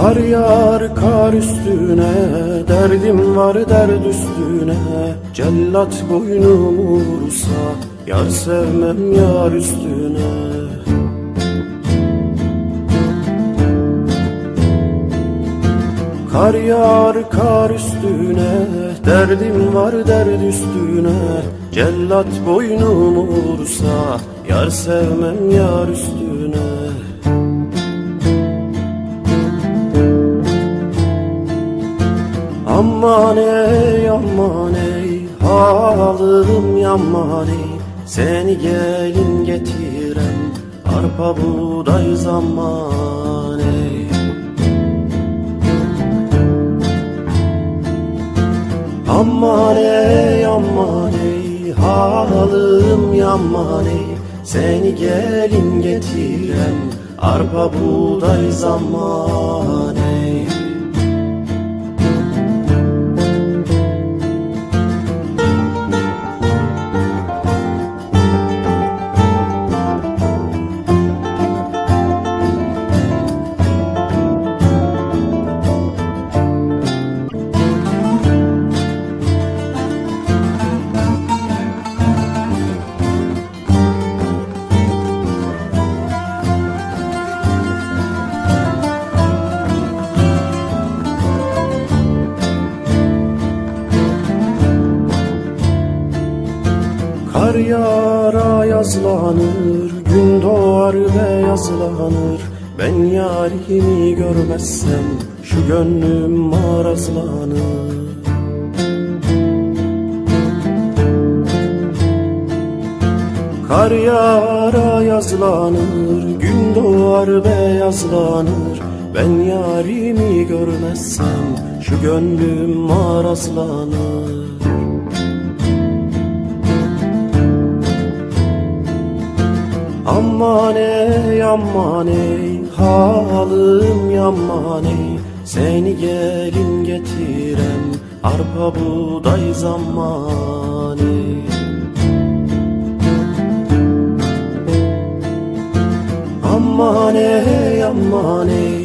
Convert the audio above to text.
Kar yağar kar üstüne Derdim var derd üstüne. Cellat boynumu vursa Yar sevmem yar üstüne. Kar yağar kar üstüne Derdim var derd üstüne. Cellat boynumu vursa Yar sevmem yar üstüne Aman ey aman ey Halım yaman ey. Seni gelin getirem Arpa buğday zaman ey. Aman ey aman ey Halım yaman ey. Seni gelin getirem Arpa buğday zaman Kar yağar yazlanır Gün doğar ve yazlanır. Ben yarimi görmezsem Şu gönlüm marazlanır. Kar yağar yazlanır Gün doğar ve yazlanır. Ben yarimi görmezsem Şu gönlüm marazlanır Aman ey aman ey Halım yaman ey Seni gelin getirem Arpa buğday zaman ey Aman ey aman ey